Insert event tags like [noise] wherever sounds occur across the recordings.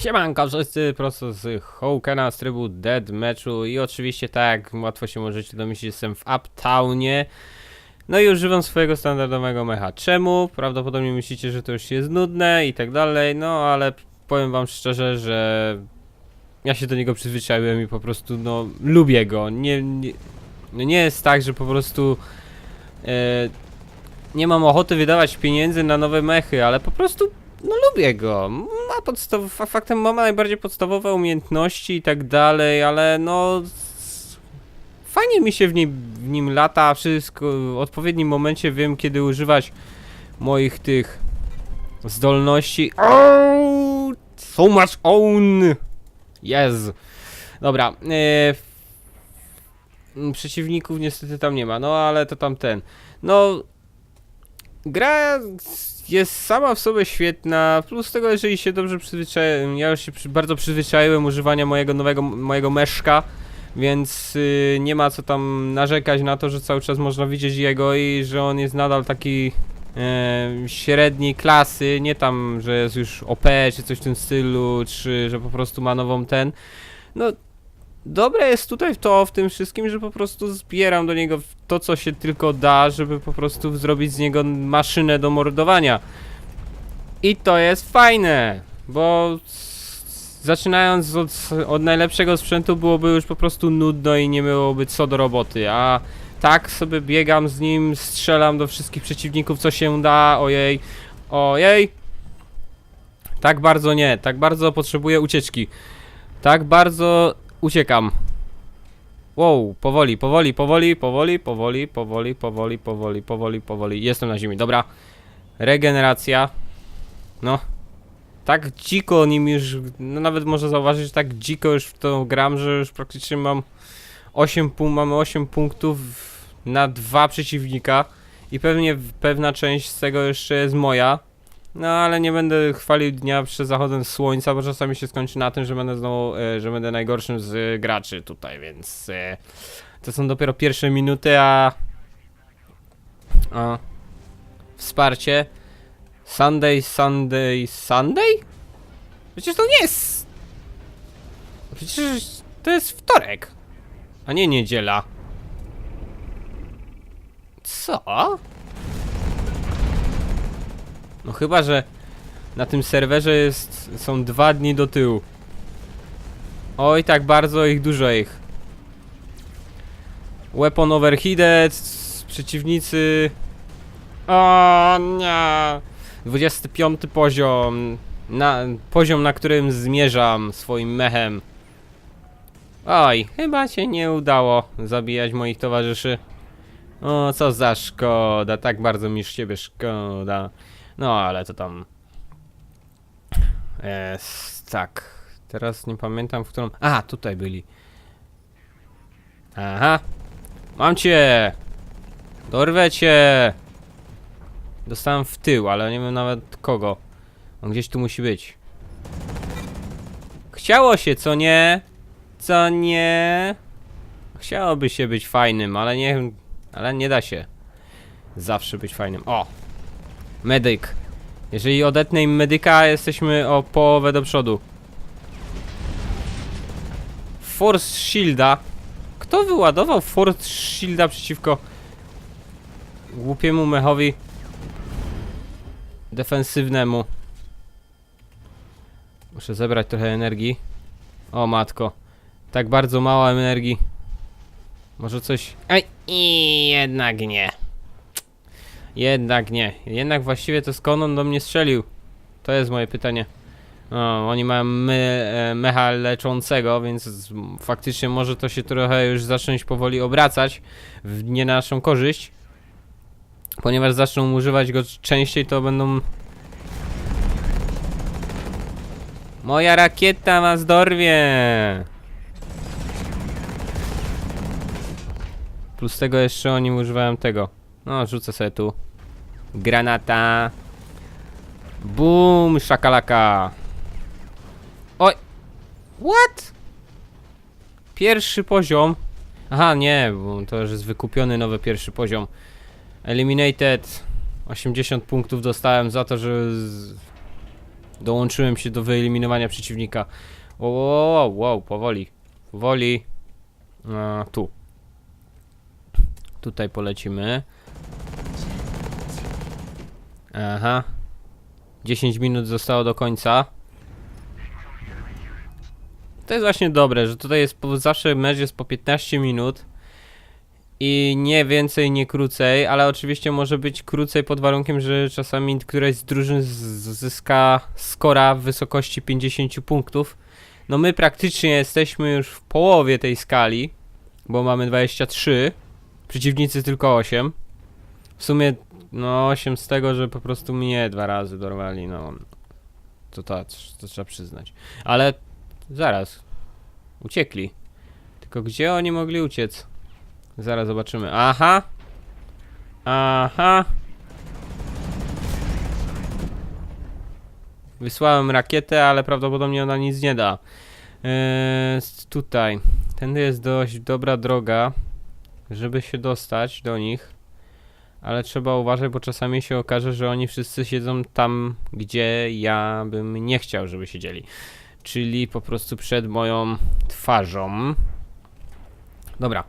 Siemanko wszyscy, prosto z Hawkena z trybu Dead Matchu i oczywiście tak jak łatwo się możecie domyślić, jestem w Uptownie. No i używam swojego standardowego mecha. Czemu? Prawdopodobnie myślicie, że to już jest nudne i tak dalej, no ale powiem wam szczerze, że ja się do niego przyzwyczaiłem i po prostu no lubię go. Nie, nie, no nie jest tak, że po prostu e, nie mam ochoty wydawać pieniędzy na nowe mechy, ale po prostu no lubię go. Ma podstaw... fa- faktem ma najbardziej podstawowe umiejętności i tak dalej, ale no fajnie mi się w nim, w nim lata, wszystko w odpowiednim momencie wiem kiedy używać moich tych zdolności. Oh, so much own. Yes. Dobra. E, przeciwników niestety tam nie ma, no ale to tam ten. No gra jest sama w sobie świetna, plus tego, jeżeli się dobrze przyzwyczaiłem, ja już się przy, bardzo przyzwyczaiłem używania mojego nowego, mojego meszka, więc y, nie ma co tam narzekać na to, że cały czas można widzieć jego i że on jest nadal taki e, średniej klasy, nie tam, że jest już OP czy coś w tym stylu, czy że po prostu ma nową ten, no dobre jest tutaj to w tym wszystkim, że po prostu zbieram do niego to, co się tylko da, żeby po prostu zrobić z niego maszynę do mordowania. I to jest fajne, bo zaczynając od, od najlepszego sprzętu byłoby już po prostu nudno i nie byłoby co do roboty, a tak sobie biegam z nim, strzelam do wszystkich przeciwników, co się da, ojej, ojej. Tak bardzo nie, tak bardzo potrzebuję ucieczki. Tak bardzo uciekam. Wow, powoli, powoli, powoli, powoli, powoli, powoli, powoli, powoli, powoli, powoli. Jestem na ziemi, dobra. Regeneracja. No. Tak dziko nim już, no nawet można zauważyć, że tak dziko już w to gram, że już praktycznie mam 8 punktów, mamy 8 punktów na dwa przeciwnika i pewnie pewna część z tego jeszcze jest moja. No ale nie będę chwalił dnia przed zachodem słońca, bo czasami się skończy na tym, że będę znowu, e, że będę najgorszym z e, graczy tutaj, więc e, to są dopiero pierwsze minuty, a, a wsparcie Sunday, Sunday, Sunday? Przecież to nie jest Przecież to jest wtorek, a nie niedziela. Co? No chyba, że na tym serwerze jest, są dwa dni do tyłu. Oj, tak bardzo ich, dużo ich. Weapon overheated, przeciwnicy... O nie! 25 poziom. Na, poziom, na którym zmierzam swoim mechem. Oj, chyba się nie udało zabijać moich towarzyszy. O, co za szkoda, tak bardzo mi z ciebie szkoda. No, ale to tam. E, tak. Teraz nie pamiętam, w którą. A, tutaj byli. Aha. Mam cię! Dorwę cię! Dostałem w tył, ale nie wiem nawet kogo. On gdzieś tu musi być. Chciało się, co nie? Co nie? Chciałoby się być fajnym, ale nie. Ale nie da się. Zawsze być fajnym. O! Medyk. Jeżeli odetnę im medyka, jesteśmy o połowę do przodu. Force Shielda. Kto wyładował Force Shielda przeciwko głupiemu mechowi defensywnemu? Muszę zebrać trochę energii. O matko. Tak bardzo mało energii. Może coś... Ej, i jednak nie. Jednak nie. Jednak właściwie to skąd on do mnie strzelił? To jest moje pytanie. Oni mają my, e, mecha leczącego, więc z- faktycznie może to się trochę już zacząć powoli obracać w nie na naszą korzyść. Ponieważ zaczną używać go częściej, to będą... Moja rakieta was dorwie! Plus tego jeszcze oni używają tego. No, rzucę sobie tu. Granata. Boom, szakalaka. Oj. What? Pierwszy poziom. Aha, nie, bo to już jest wykupiony nowy pierwszy poziom. Eliminated. 80 punktów dostałem za to, że z... Dołączyłem się do wyeliminowania przeciwnika. Wow, wow, wow, powoli. Powoli. A, tu. Tutaj polecimy. Aha. 10 minut zostało do końca. To jest właśnie dobre, że tutaj jest po, zawsze mecz jest po 15 minut. I nie więcej, nie krócej, ale oczywiście może być krócej pod warunkiem, że czasami któraś z drużyn zyska skora w wysokości 50 punktów. No my praktycznie jesteśmy już w połowie tej skali, bo mamy 23, przeciwnicy tylko 8. W sumie no 8 z tego, że po prostu mnie dwa razy dorwali, no. To, to, to trzeba przyznać. Ale zaraz. Uciekli. Tylko gdzie oni mogli uciec? Zaraz zobaczymy. Aha! Aha! Wysłałem rakietę, ale prawdopodobnie ona nic nie da. S- tutaj. Tędy jest dość dobra droga, żeby się dostać do nich. Ale trzeba uważać, bo czasami się okaże, że oni wszyscy siedzą tam, gdzie ja bym nie chciał, żeby siedzieli. Czyli po prostu przed moją twarzą. Dobra.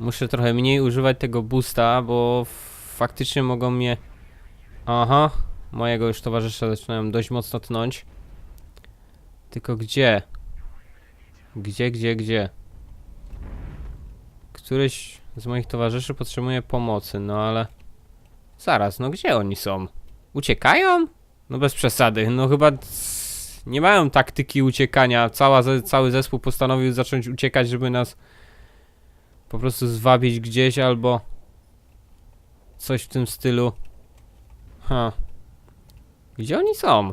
Muszę trochę mniej używać tego boosta, bo faktycznie mogą mnie... Aha, mojego już towarzysza zaczynają dość mocno tnąć. Tylko gdzie? Gdzie, gdzie, gdzie? Któryś z moich towarzyszy potrzebuje pomocy, no ale... Zaraz, no gdzie oni są? Uciekają? No bez przesady, no chyba... Nie mają taktyki uciekania. Cała, cały zespół postanowił zacząć uciekać, żeby nas po prostu zwabić gdzieś albo coś w tym stylu. Ha. Gdzie oni są?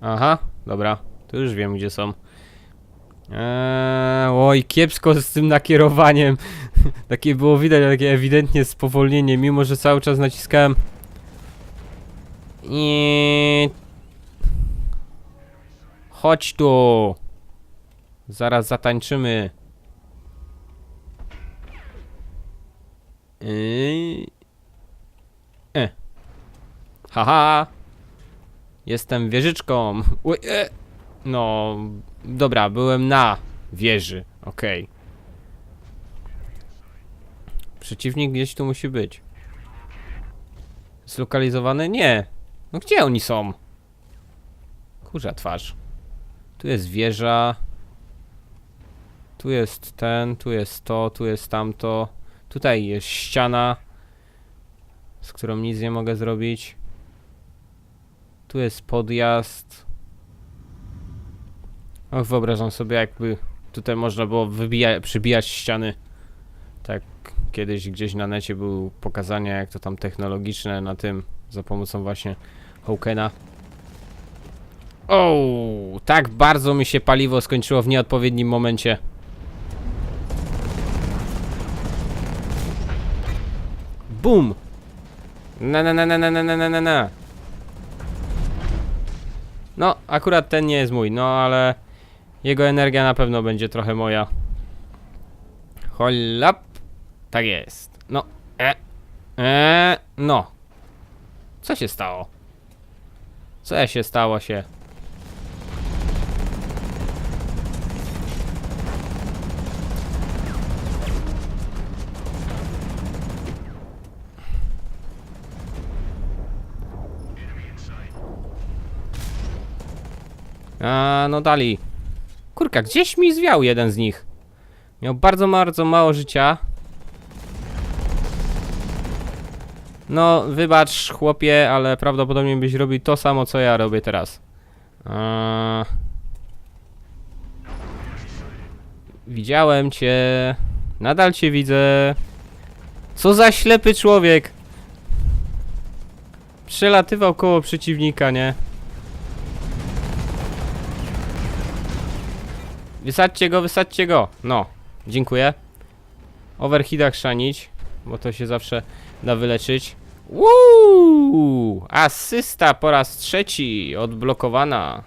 Aha, dobra. To już wiem gdzie są. Eee, oj, kiepsko z tym nakierowaniem. [laughs] takie było widać, takie ewidentnie spowolnienie, mimo że cały czas naciskałem. I... Chodź tu. Zaraz zatańczymy. Yy... E. Haha. Jestem wieżyczką. Ue, e. No, dobra, byłem na wieży. Okej. Przeciwnik gdzieś tu musi być. Zlokalizowany? Nie. No gdzie oni są? Kurza twarz. Tu jest wieża. Tu jest ten, tu jest to, tu jest tamto. Tutaj jest ściana, z którą nic nie mogę zrobić. Tu jest podjazd. Och, wyobrażam sobie, jakby tutaj można było wybija- przybijać ściany. Tak kiedyś gdzieś na necie były pokazania, jak to tam technologiczne na tym, za pomocą właśnie Hawkena. O, tak bardzo mi się paliwo skończyło w nieodpowiednim momencie. Bum! Na na na na na na na na na. No, akurat ten nie jest mój, no ale jego energia na pewno będzie trochę moja. Holap. Tak jest. No, e, e, no. Co się stało? Co się stało się? A, no dali. Kurka, gdzieś mi zwiał jeden z nich. Miał bardzo, bardzo mało życia. No, wybacz chłopie, ale prawdopodobnie byś robił to samo, co ja robię teraz. A... Widziałem cię. Nadal cię widzę. Co za ślepy człowiek. Przelatywał koło przeciwnika, nie? Wysadźcie go, wysadźcie go. No, dziękuję. Overheada chrzanić, bo to się zawsze da wyleczyć. Woo! Asysta po raz trzeci, odblokowana.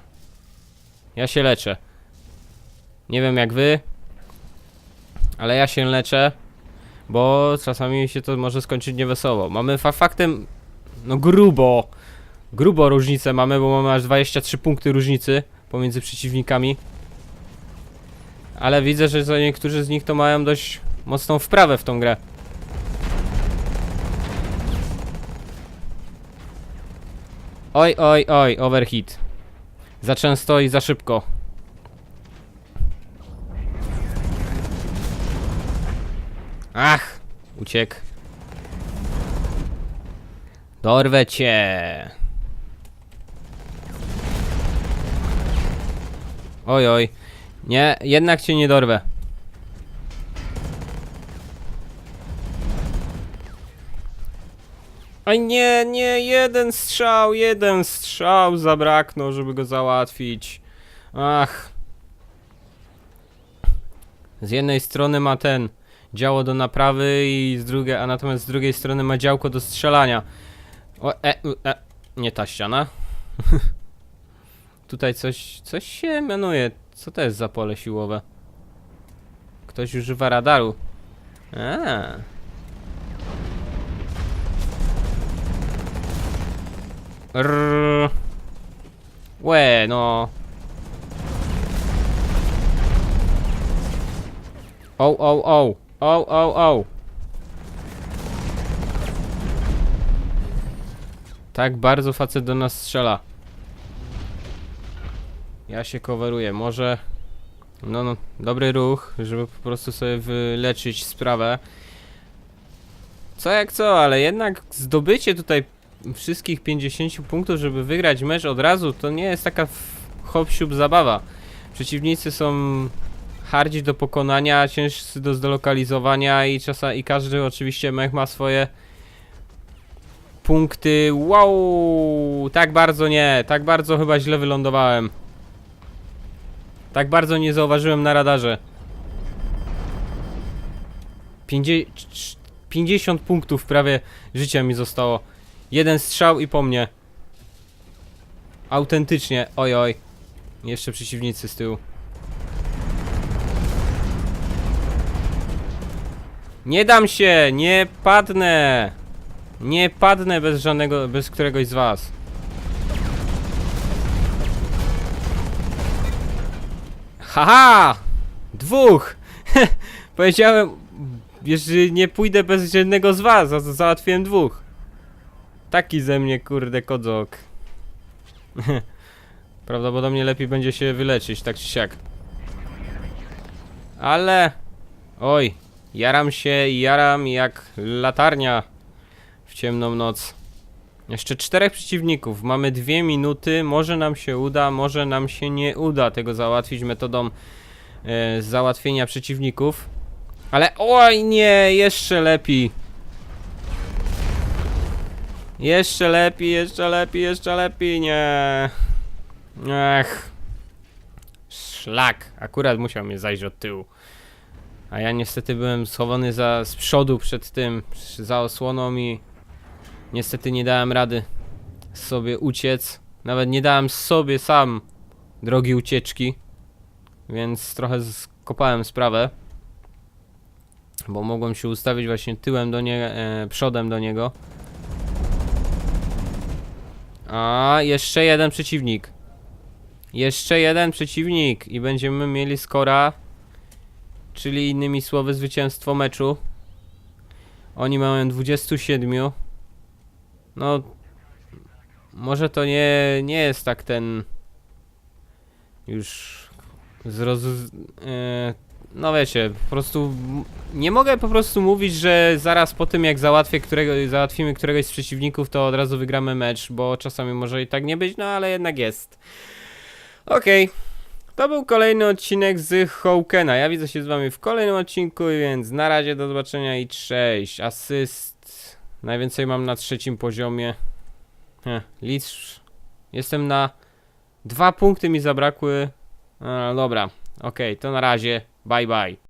Ja się leczę. Nie wiem jak wy, ale ja się leczę, bo czasami się to może skończyć niewesoło. Mamy fa faktem, no grubo, grubo różnicę mamy, bo mamy aż 23 punkty różnicy pomiędzy przeciwnikami. Ale widzę, że niektórzy z nich to mają dość mocną wprawę w tą grę. Oj, oj, oj, overhit. Za często i za szybko. Ach, uciekł. Dorwę cię. Oj, oj. Nie, jednak cię nie dorwę. Oj nie, nie, jeden strzał, jeden strzał zabraknął, żeby go załatwić. Ach. Z jednej strony ma ten działo do naprawy i z drugiej, a natomiast z drugiej strony ma działko do strzelania. O, e, e, nie ta ściana. [laughs] Tutaj coś, coś się mianuje. Co to jest za pole siłowe? Ktoś używa radaru. A. Rrr. Łe, no. O, o, o. O, o, o. Tak bardzo facet do nas strzela. Ja się coveruję. Może... No, no, dobry ruch, żeby po prostu sobie wyleczyć sprawę. Co jak co, ale jednak zdobycie tutaj wszystkich 50 punktów, żeby wygrać mecz od razu, to nie jest taka hop zabawa. Przeciwnicy są hardzi do pokonania, ciężcy do zdelokalizowania i czasem i każdy oczywiście mech ma swoje punkty. Wow! Tak bardzo nie, tak bardzo chyba źle wylądowałem. Tak bardzo nie zauważyłem na radarze. 50, 50 punktów prawie życia mi zostało. Jeden strzał i po mnie. Autentycznie, oj oj. Jeszcze przeciwnicy z tyłu. Nie dam się, nie padnę. Nie padnę bez żadnego, bez któregoś z was. Haha! Dwóch! [laughs] Powiedziałem, jeżeli nie pójdę bez żadnego z was, za- załatwiłem dwóch. Taki ze mnie, kurde, kodzok. [laughs] Prawdopodobnie lepiej będzie się wyleczyć, tak czy siak. Ale... Oj, jaram się i jaram jak latarnia w ciemną noc. Jeszcze czterech przeciwników. Mamy dwie minuty. Może nam się uda, może nam się nie uda tego załatwić metodą e, załatwienia przeciwników. Ale oj nie, jeszcze lepiej. Jeszcze lepiej, jeszcze lepiej, jeszcze lepiej, nie. Ech. Szlak. Akurat musiał mnie zajść od tyłu. A ja niestety byłem schowany za, z przodu przed tym, za osłoną i niestety nie dałem rady sobie uciec. Nawet nie dałem sobie sam drogi ucieczki. Więc trochę skopałem sprawę. Bo mogłem się ustawić właśnie tyłem do niego, e, przodem do niego. A, jeszcze jeden przeciwnik. Jeszcze jeden przeciwnik i będziemy mieli skora, czyli innymi słowy zwycięstwo meczu. Oni mają 27. No, może to nie, nie jest tak ten już zroz... E, no wiecie, po prostu nie mogę po prostu mówić, że zaraz po tym jak załatwię którego, załatwimy któregoś z przeciwników, to od razu wygramy mecz, bo czasami może i tak nie być, no ale jednak jest. Okej. To był kolejny odcinek z Hawkena. Ja widzę się z wami w kolejnym odcinku, więc na razie do zobaczenia i cześć. Asyst. Najwięcej mam na trzecim poziomie. Heh, licz. Jestem na... Dwa punkty mi zabrakły. A, dobra. Okej, to na razie. Bye bye.